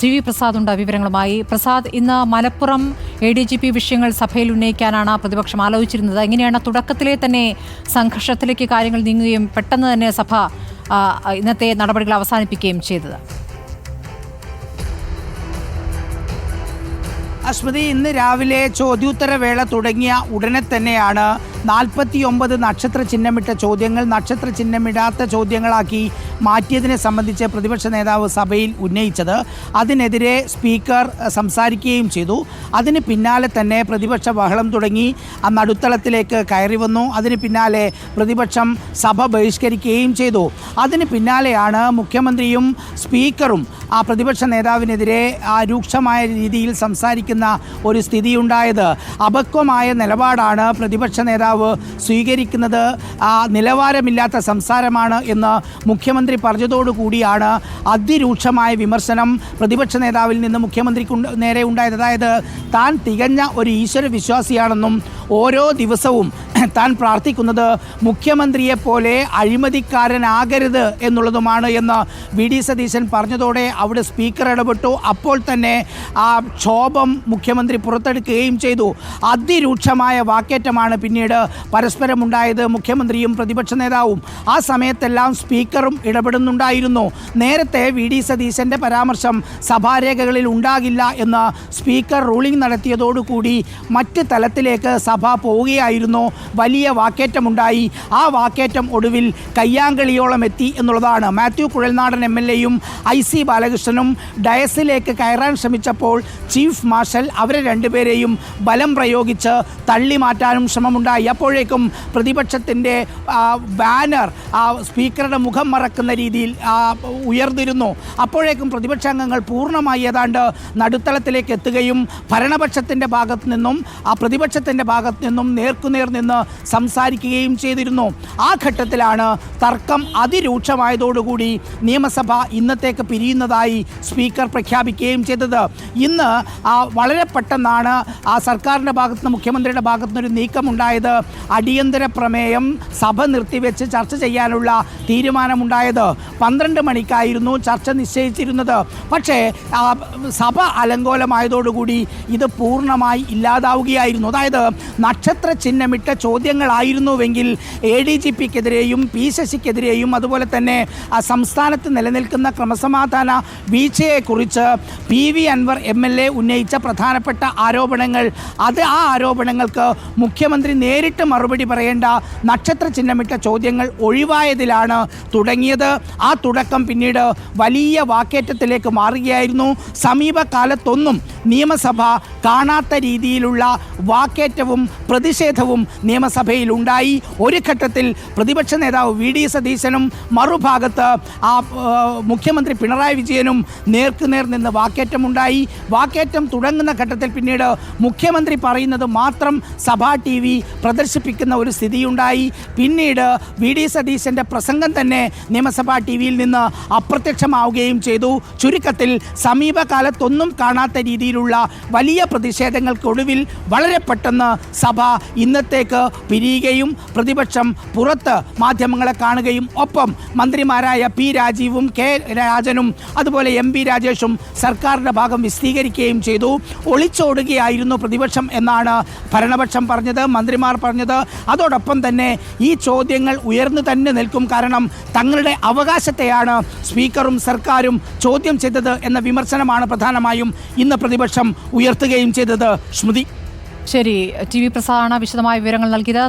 T V Prasad ഉണ്ട് വിവരങ്ങളുമായി. പ്രസാദ് ഇന്ന് Malappuram A D G P വിഷയങ്ങൾ സഭയിൽ ഉന്നയിക്കാനാണ് പ്രതിപക്ഷം ആലോചിച്ചിരുന്നത്. എങ്ങനെയാണ് തുടക്കത്തിലെ തന്നെ സംഘർഷത്തിലേക്ക് കാര്യങ്ങൾ നീങ്ങുകയും പെട്ടെന്ന് തന്നെ സഭ ഇന്നത്തെ നടപടികൾ അവസാനിപ്പിക്കുകയും ചെയ്തത്? അസ്മൃതി ഇന്ന് രാവിലെ ചോദ്യോത്തരവേള തുടങ്ങിയ ഉടനെ തന്നെയാണ് നാൽപ്പത്തി ഒമ്പത് നക്ഷത്ര ചിഹ്നമിട്ട ചോദ്യങ്ങൾ നക്ഷത്ര ചിഹ്നമിടാത്ത ചോദ്യങ്ങളാക്കി മാറ്റിയതിനെ സംബന്ധിച്ച് പ്രതിപക്ഷ നേതാവ് സഭയിൽ ഉന്നയിച്ചത്. അതിനെതിരെ സ്പീക്കർ സംസാരിക്കുകയും ചെയ്തു. അതിന് പിന്നാലെ തന്നെ പ്രതിപക്ഷ ബഹളം തുടങ്ങി. നടുത്തളത്തിലേക്ക് കയറി വന്നു. അതിന് പിന്നാലെ പ്രതിപക്ഷം സഭ ബഹിഷ്കരിക്കുകയും ചെയ്തു. അതിന് പിന്നാലെയാണ് മുഖ്യമന്ത്രിയും സ്പീക്കറും ആ പ്രതിപക്ഷ നേതാവിനെതിരെ ആ രൂക്ഷമായ രീതിയിൽ സംസാരിക്കുന്ന ഒരു സ്ഥിതിയുണ്ടായത്. അപക്വമായ നിലപാടാണ് പ്രതിപക്ഷ നേതാവ് സ്വീകരിക്കുന്നത്. ആ നിലവാരമില്ലാത്ത സംസാരമാണ് എന്ന് മുഖ്യമന്ത്രി പറഞ്ഞതോടുകൂടിയാണ് അതിരൂക്ഷമായ വിമർശനം പ്രതിപക്ഷ നേതാവിൽ നിന്ന് മുഖ്യമന്ത്രിക്ക് നേരെ ഉണ്ടായത്. അതായത് താൻ തികഞ്ഞ ഒരു ഈശ്വര വിശ്വാസിയാണെന്നും ഓരോ ദിവസവും താൻ പ്രാർത്ഥിക്കുന്നത് മുഖ്യമന്ത്രിയെ പോലെ അഴിമതിക്കാരനാകരുത് എന്നുള്ളതുമാണ് എന്ന് വി ഡി സതീശൻ പറഞ്ഞതോടെ അവിടെ സ്പീക്കർ ഇടപെട്ടു. അപ്പോൾ തന്നെ ആ ക്ഷോഭം മുഖ്യമന്ത്രി പുറത്തെടുക്കുകയും ചെയ്തു. അതിരൂക്ഷമായ വാക്കേറ്റമാണ് പിന്നീട് പരസ്പരം ഉണ്ടായത് മുഖ്യമന്ത്രിയും പ്രതിപക്ഷ നേതാവും ആ സമയത്തെല്ലാം സ്പീക്കറും ഇടപെടുന്നുണ്ടായിരുന്നു. നേരത്തെ വി ഡി സതീശന്റെ പരാമർശം സഭാരേഖകളിൽ ഉണ്ടാകില്ല എന്ന് സ്പീക്കർ റൂളിംഗ് നടത്തിയതോടുകൂടി മറ്റ് തലത്തിലേക്ക് സഭ പോവുകയായിരുന്നു. വലിയ വാക്കേറ്റമുണ്ടായി. ആ വാക്കേറ്റം ഒടുവിൽ കയ്യാങ്കളിയോളം എത്തി എന്നുള്ളതാണ്. മാത്യു കുഴൽനാടൻ എം എൽ എയും ഐ സി ബാലകൃഷ്ണനും ഡയസിലേക്ക് കയറാൻ ശ്രമിച്ചപ്പോൾ ചീഫ് മാർഷൽ അവരെ രണ്ടുപേരെയും ബലം പ്രയോഗിച്ച് തള്ളി മാറ്റാനും ശ്രമമുണ്ടായി. അപ്പോഴേക്കും പ്രതിപക്ഷത്തിന്റെ ബാനർ ആ സ്പീക്കറുടെ മുഖം മറക്കുന്ന രീതിയിൽ ഉയർന്നിരുന്നു. അപ്പോഴേക്കും പ്രതിപക്ഷാംഗങ്ങൾ പൂർണമായി ഏതാണ്ട് നടുത്തളത്തിലേക്ക് എത്തുകയും ഭരണപക്ഷത്തിന്റെ ഭാഗത്തു നിന്നും ആ പ്രതിപക്ഷത്തിന്റെ ഭാഗത്ത് നിന്നും നേർക്കുനേർ നിന്ന് സംസാരിക്കുകയും ചെയ്തിരുന്നു. ആ ഘട്ടത്തിലാണ് തർക്കം അതിരൂക്ഷമായതോടുകൂടി നിയമസഭ ഇന്നത്തേക്ക് പിരിയുന്നതായി സ്പീക്കർ പ്രഖ്യാപിക്കുകയും ചെയ്തത്. ഇന്ന് വളരെ പെട്ടെന്നാണ് ആ സർക്കാരിന്റെ ഭാഗത്ത് നിന്ന് മുഖ്യമന്ത്രിയുടെ ഭാഗത്ത് നിന്നൊരു നീക്കമുണ്ടായത്. അടിയന്തര പ്രമേയം സഭ നിർത്തിവെച്ച് ചർച്ച ചെയ്യാനുള്ള തീരുമാനമുണ്ടായത്. പന്ത്രണ്ട് മണിക്കായിരുന്നു ചർച്ച നിശ്ചയിച്ചിരുന്നത്. പക്ഷേ സഭ അലങ്കോലമായതോടുകൂടി ഇത് പൂർണമായി ഇല്ലാതാവുകയായിരുന്നു. അതായത് നക്ഷത്ര ചിഹ്നമിട്ട ചോദ്യങ്ങളായിരുന്നുവെങ്കിൽ എ ഡി ജി പിക്കെതിരെയും പി ശശിക്കെതിരെയും അതുപോലെ തന്നെ സംസ്ഥാനത്ത് നിലനിൽക്കുന്ന ക്രമസമാധാന വീഴ്ചയെക്കുറിച്ച് P V Anvar M L A ഉന്നയിച്ച പ്രധാനപ്പെട്ട ആരോപണങ്ങൾ. അത് ആ ആരോപണങ്ങൾക്ക് മുഖ്യമന്ത്രി നേരിട്ട് മറുപടി പറയേണ്ട നക്ഷത്ര ചിഹ്നമിട്ട ചോദ്യങ്ങൾ ഒഴിവായതിലാണ് തുടങ്ങിയത്. ആ തുടക്കം പിന്നീട് വലിയ വാക്കേറ്റത്തിലേക്ക് മാറുകയായിരുന്നു. സമീപകാലത്തൊന്നും നിയമസഭ കാണാത്ത രീതിയിലുള്ള വാക്കേറ്റവും പ്രതിഷേധവും നിയമസഭയിൽ ഉണ്ടായി. ഒരു ഘട്ടത്തിൽ പ്രതിപക്ഷ നേതാവ് വി ഡി സതീശനും മറുഭാഗത്ത് ആ മുഖ്യമന്ത്രി പിണറായി വിജയനും നേർക്കുനേർ നിന്ന് വാക്കേറ്റമുണ്ടായി. വാക്കേറ്റം തുടങ്ങുന്ന ഘട്ടത്തിൽ പിന്നീട് മുഖ്യമന്ത്രി പറയുന്നത് മാത്രം സഭാ ടി വി പ്രദർശിപ്പിക്കുന്ന ഒരു സ്ഥിതിയുണ്ടായി. പിന്നീട് വി ഡി സതീശന്റെ പ്രസംഗം തന്നെ നിയമസഭാ ടി വിയിൽ നിന്ന് അപ്രത്യക്ഷമാവുകയും ചെയ്തു. ചുരുക്കത്തിൽ സമീപകാലത്തൊന്നും കാണാത്ത രീതിയിലുള്ള വലിയ പ്രതിഷേധങ്ങൾക്കൊടുവിൽ വളരെ പെട്ടെന്ന് സഭ ഇന്നത്തേക്ക് പിരിയുകയും പ്രതിപക്ഷം പുറത്ത് മാധ്യമങ്ങളെ കാണുകയും ഒപ്പം മന്ത്രിമാരായ പി രാജീവും കെ രാജനും അതുപോലെ എം പി രാജേഷും സർക്കാരിന്റെ ഭാഗം വിശദീകരിക്കുകയും ചെയ്തു. ഒളിച്ചോടുകയായിരുന്നു പ്രതിപക്ഷം എന്നാണ് ഭരണപക്ഷം പറഞ്ഞത് മന്ത്രിമാർ പറഞ്ഞത്. അതോടൊപ്പം തന്നെ ഈ ചോദ്യങ്ങൾ ഉയർന്നു തന്നെ നിൽക്കും കാരണം തങ്ങളുടെ അവകാശത്തെയാണ് സ്പീക്കറും സർക്കാരും ചോദ്യം ചെയ്തത് എന്ന വിമർശനമാണ് പ്രധാനമായും ഇന്ന് പ്രതിപക്ഷം ഉയർത്തുകയും ചെയ്തത്. സ്മൃതി ശരി ടി വി പ്രസാദാണ് വിശദമായ വിവരങ്ങൾ നൽകിയത്.